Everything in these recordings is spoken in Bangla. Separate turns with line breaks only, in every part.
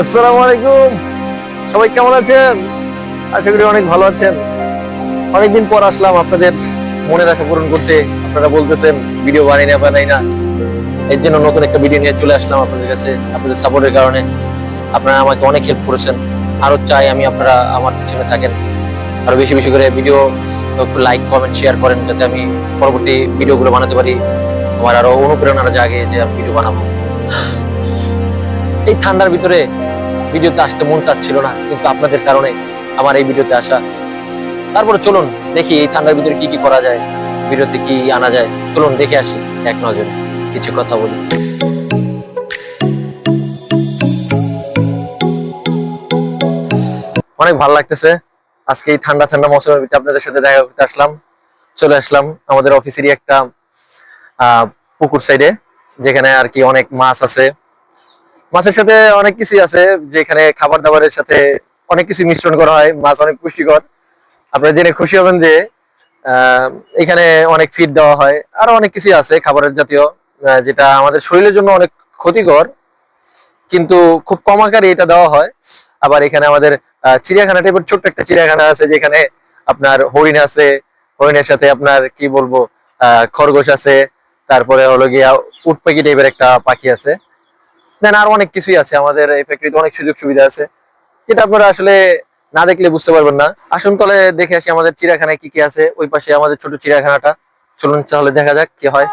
আসসালামু আলাইকুম। সবাই কেমন আছেন? আশা করি অনেক ভালো আছেন। অনেকদিন পর আসলাম আপনাদের মনের আশা পূরণ করতে। আপনারা বলতেছেন, ভিডিও বানাই না বানাই না। এর জন্য নতুন একটা ভিডিও নিয়ে চলে আসলাম আপনাদের কাছে, আপনাদের সাপোর্টের কারণে। আপনারা আমাকে অনেক হেল্প করেছেন। আরও চাই আমি আপনারা আমার পিছনে থাকেন। আরও বেশি বেশি করে ভিডিও একটু লাইক কমেন্ট শেয়ার করেন, যাতে আমি পরবর্তী ভিডিওগুলো বানাতে পারি। আমার আরও অনুপ্রেরণা জাগে যে আমি ভিডিও বানাবো। এই ঠান্ডার ভিতরে ভিডিওতে আসতে মন চাচ্ছিল না, কিন্তু আপনাদের কারণে আমার এই ভিডিওতে আসা। তারপরে চলুন দেখি এই ঠান্ডার ভিতরে কি কি করা যায়, ভিডিওতে কি আনা যায়। চলুন দেখে আসি, এক নজরে কিছু কথা বলি। অনেক ভালো লাগতেছে। আজকে এই ঠান্ডা ঠান্ডা মৌসুমের ভিতরে আপনাদের সাথে দেখা করতে আসলাম। চলে আসলাম আমাদের অফিসেরই একটা পুকুর সাইডে যেখানে আর কি অনেক মাছ আছে। মাছের সাথে অনেক কিছুই আছে, যেখানে খাবার দাবারের সাথে অনেক কিছু মিশ্রণ করা হয়, মাছ অনেক পুষ্টিকর। আপনারা জেনে খুশি হবেন যে এখানে অনেক ফিড দেওয়া হয়, আরও অনেক কিছুই আছে খাবারের জাতীয় যেটা আমাদের শরীরের জন্য অনেক ক্ষতিকর, কিন্তু খুব কম আকারে এটা দেওয়া হয়। আবার এখানে আমাদের চিড়িয়াখানা টাইপের ছোট্ট একটা চিড়িয়াখানা আছে, যেখানে আপনার হরিণ আছে, হরিণের সাথে আপনার, কি বলব খরগোশ আছে, তারপরে হলো গিয়া উট পাখি টাইপের একটা পাখি আছে। দেন আরও অনেক কিছুই আছে আমাদের এই ফ্যাক্টরিতে অনেক সুযোগ সুবিধা আছে। যেটা আপনারা আসলে না দেখলে বুঝতে পারবেন না। আসুন তলে দেখে আসি আমাদের চিড়িয়াখানায় কি কি আছে। ওই পাশে আমাদের ছোট চিড়িয়াখানাটা। চলুন তাহলে দেখা যাক কি হয়।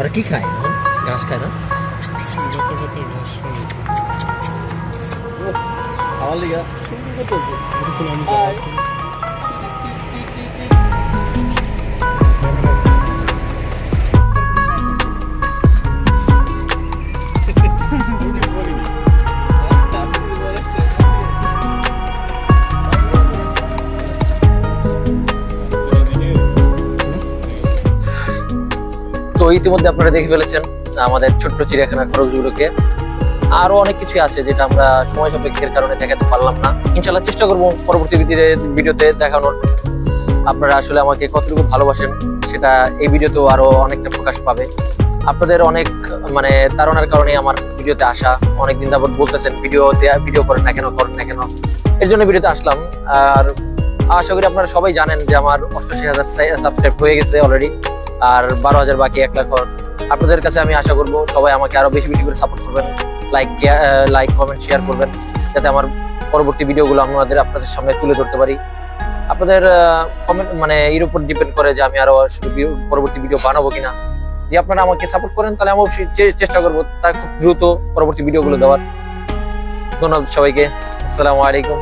আর কি খায়? ঘাস খায় না? তো ইতিমধ্যে আপনারা দেখে ফেলেছেন আমাদের ছোট্ট চিড়িয়াখানার খরচগুলোকে আরও অনেক কিছু আছে যেটা আমরা সময় সাপেক্ষের কারণে দেখাতে পারলাম না। ইনশাল্লাহ চেষ্টা করব পরবর্তী ভিডিওতে দেখানোর। আপনারা আসলে আমাকে কতটুকু ভালোবাসেন সেটা এই ভিডিওতেও আরও অনেকটা প্রকাশ পাবে। আপনাদের অনেক মানে তাড়নার কারণে আমার ভিডিওতে আসা। অনেকদিন যাবত বলতেছেন, ভিডিও ভিডিও করেন না কেন, করেন না কেন? এর জন্য ভিডিওতে আসলাম। আর আশা করি আপনারা সবাই জানেন যে আমার অষ্টাশি হাজার সাবস্ক্রাইব হয়ে গেছে অলরেডি। আর বারো হাজার বাকি এক লাখ। আপনাদের কাছে আমি আশা করব সবাই আমাকে আরও বেশি বেশি করে সাপোর্ট করবেন। লাইক লাইক কমেন্ট শেয়ার করবেন। যাতে আমার পরবর্তী ভিডিওগুলো আমাদের আপনাদের সামনে তুলে ধরতে পারি। আপনাদের কমেন্ট মানে এর উপর ডিপেন্ড করে যে আমি আরও পরবর্তী ভিডিও বানাবো কিনা। যদি আপনারা আমাকে সাপোর্ট করেন, তাহলে আমি চেষ্টা করব তার খুব দ্রুত পরবর্তী ভিডিওগুলো দেওয়ার। ধন্যবাদ সবাইকে। আসসালামু আলাইকুম।